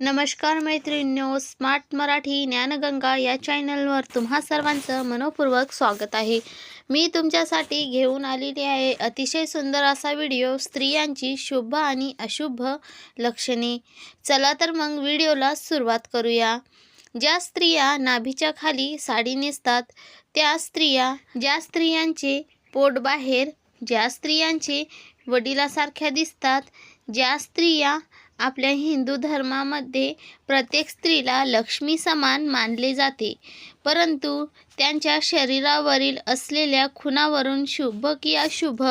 नमस्कार मैत्रिणींनो स्मार्ट मराठी ज्ञानगंगा या चॅनलवर तुम्हा सर्वांचं मनपूर्वक स्वागत आहे. मी तुमच्यासाठी घेऊन आलेली आहे अतिशय सुंदर असा व्हिडिओ स्त्रियांची शुभ आणि अशुभ लक्षणे. चला तर मग व्हिडिओला सुरुवात करूया. ज्या स्त्रिया नाभीच्या खाली साडी नेसतात त्या स्त्रिया ज्या स्त्रियांचे पोट बाहेर ज्या स्त्रियांचे वडिलासारख्या दिसतात ज्या स्त्रिया आपल्या हिंदू धर्मामध्ये प्रत्येक स्त्रीला लक्ष्मी समान मानले जाते. परंतु त्यांच्या शरीरावरील असलेल्या खुणावरून शुभ की अशुभ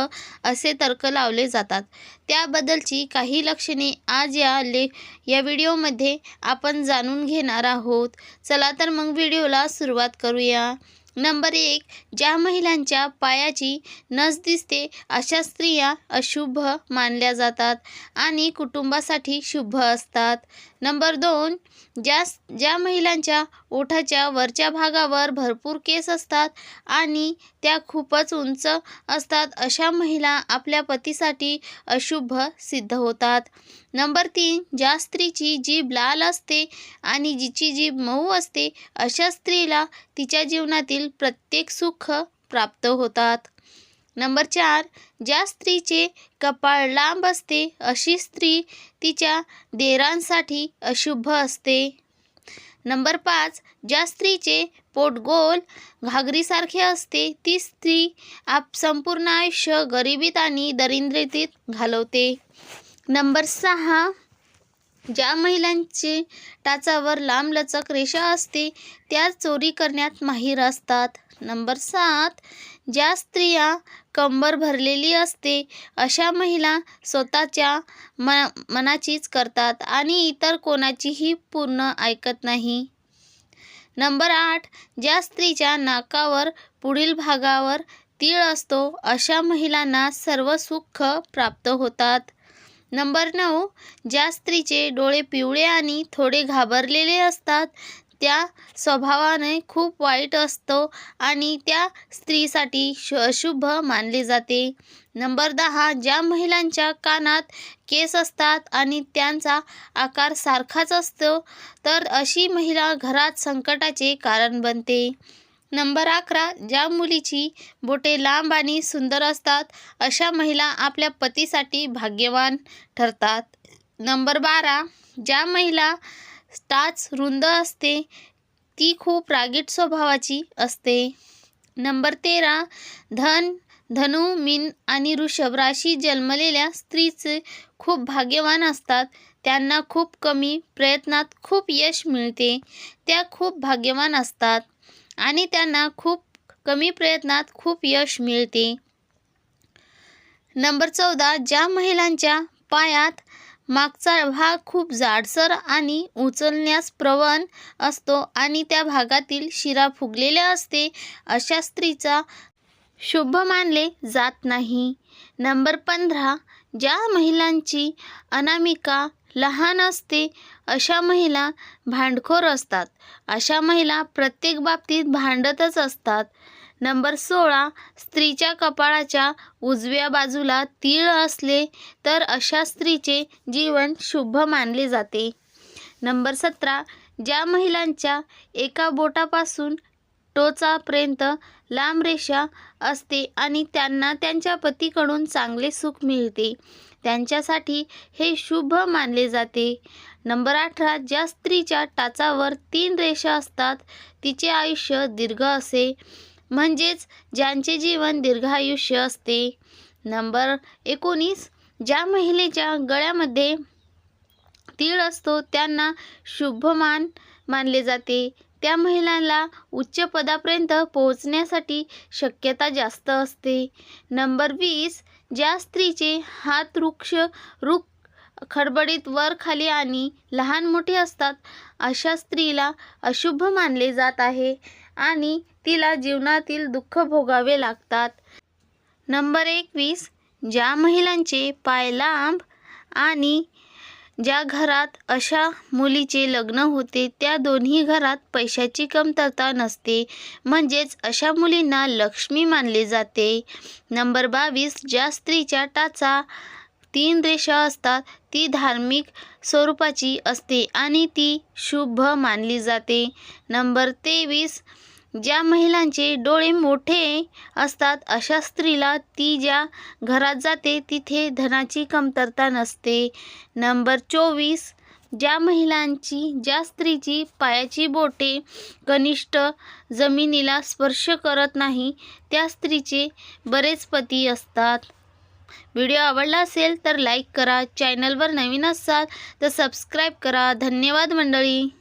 असे तर्क लावले जातात. त्याबद्दलची काही लक्षणे आज या ले या व्हिडिओमध्ये आपण जाणून घेणार आहोत. चला तर मग व्हिडिओला सुरुवात करूया. नंबर एक ज्या महिलांच्या पायाची नस दिसते अशा स्त्रिया अशुभ मानल्या जातात आणि कुटुंबासाठी शुभ असतात. नंबर दोन ज्या ज्या महिलांच्या ओठाच्या वरच्या भागावर भरपूर केस असतात आणि त्या खूपच उंच असतात अशा महिला आपल्या पतीसाठी अशुभ सिद्ध होतात. नंबर तीन ज्या स्त्रीची जीभ लाल असते आणि जिची जीभ मऊ असते अशा स्त्रीला तिच्या जीवनातील प्रत्येक सुख प्राप्त होतात. नंबर चार ज्या स्त्रीचे कपाळ लांब असते अशी स्त्री तिच्या देरांसाठी अशुभ असते. नंबर पाच ज्या स्त्रीचे पोट गोल घागरीसारखे असते ती स्त्री आप संपूर्ण आयुष्य गरिबीत आणि दरिद्रतेत घालवते. नंबर सहा ज्या महिलांचे टाचावर लांबलचक रेषा असते त्या चोरी करण्यात माहीर असतात. नंबर सात ज्या स्त्रिया कंबर भरलेली असते अशा महिला स्वतःच्या म मनाचीच करतात आणि इतर कोणाचीही पूर्ण ऐकत नाही. नंबर आठ ज्या स्त्रीच्या नाकावर पुढील भागावर तीळ असतो अशा महिलांना सर्व सुख प्राप्त होतात. नंबर नऊ ज्या स्त्रीचे डोळे पिवळे आणि थोडे घाबरलेले असतात त्या स्वभावाने खूप वाईट असतो आणि त्या स्त्रीसाठी श अशुभ मानले जाते. नंबर दहा ज्या महिलांच्या कानात केस असतात आणि त्यांचा आकार सारखाच असतो तर अशी महिला घरात संकटाचे कारण बनते. नंबर अकरा ज्या मुलीची बोटे लांब आणि सुंदर असतात अशा महिला आपल्या पतीसाठी भाग्यवान ठरतात. नंबर बारा ज्या महिला टाच रुंद असते. ती खूप रागीट स्वभावाची असते. नंबर तेरा. धन धनु मीन आणि वृषभ राशी जन्मलेल्या स्त्रीचे खूप भाग्यवान असतात. त्यांना खूप कमी प्रयत्नात खूप यश मिळते. त्या खूप भाग्यवान असतात आणि त्यांना खूप कमी प्रयत्नात खूप यश मिळते. नंबर चौदा. ज्या महिलांच्या पायात मागचा भाग खूप जाडसर आणि उचलण्यास प्रवण असतो आणि त्या भागातील शिरा फुगलेल्या असते अशा स्त्रीचा शुभ मानले जात नाही. नंबर पंधरा ज्या महिलांची अनामिका लहान असते अशा महिला भांडखोर असतात. अशा महिला प्रत्येक बाबतीत भांडतच असतात. नंबर सोळा स्त्रीच्या कपाळाच्या उजव्या बाजूला तीळ असले तर अशा स्त्रीचे जीवन शुभ मानले जाते. नंबर सतरा ज्या महिलांच्या एका बोटापासून टोचापर्यंत लांब रेषा असते आणि त्यांना त्यांच्या पतीकडून चांगले सुख मिळते त्यांच्यासाठी हे शुभ मानले जाते. नंबर अठरा ज्या स्त्रीच्या टाचावर तीन रेषा असतात तिचे आयुष्य दीर्घ असे. म्हणजेच ज्यांचे जीवन दीर्घायुष्य असते. नंबर एकोणीस ज्या महिलेच्या गळ्यामध्ये तीळ असतो त्यांना शुभमान मानले जाते. त्या महिलांना उच्च पदापर्यंत पोहोचण्यासाठी शक्यता जास्त असते. नंबर वीस ज्या स्त्रीचे हात वृक्ष रुख खडबडीत वर खाली आणि लहान मोठे असतात अशा स्त्रीला अशुभ मानले जात आहे. आणि तिला जीवनातील दुःख भोगावे लागतात. नंबर एकवीस ज्या महिलांचे पाय लांब आणि ज्या घरात अशा मुलीचे लग्न होते त्या दोन्ही घरात पैशाची कमतरता नसते. म्हणजेच अशा मुलींना लक्ष्मी मानले जाते. नंबर बावीस ज्या स्त्रीच्या टाचा तीन रेषा असतात. ती धार्मिक स्वरूपाची असते आणि ती शुभ मानली जाते. नंबर तेवीस ज्या महिलांचे डोळे मोठे असतात अशा स्त्रीला ती ज्या घरात जाते तिथे धनाची कमतरता नसते. नंबर चोवीस ज्या महिलांची ज्या स्त्रीची पायाची बोटे कनिष्ठ जमिनीला स्पर्श करत नाही त्या स्त्रीचे बरेच पती असतात. व्हिडिओ आवडला असेल तर लाईक करा चॅनलवर नवीन असाल तर सबस्क्राईब करा. धन्यवाद मंडळी.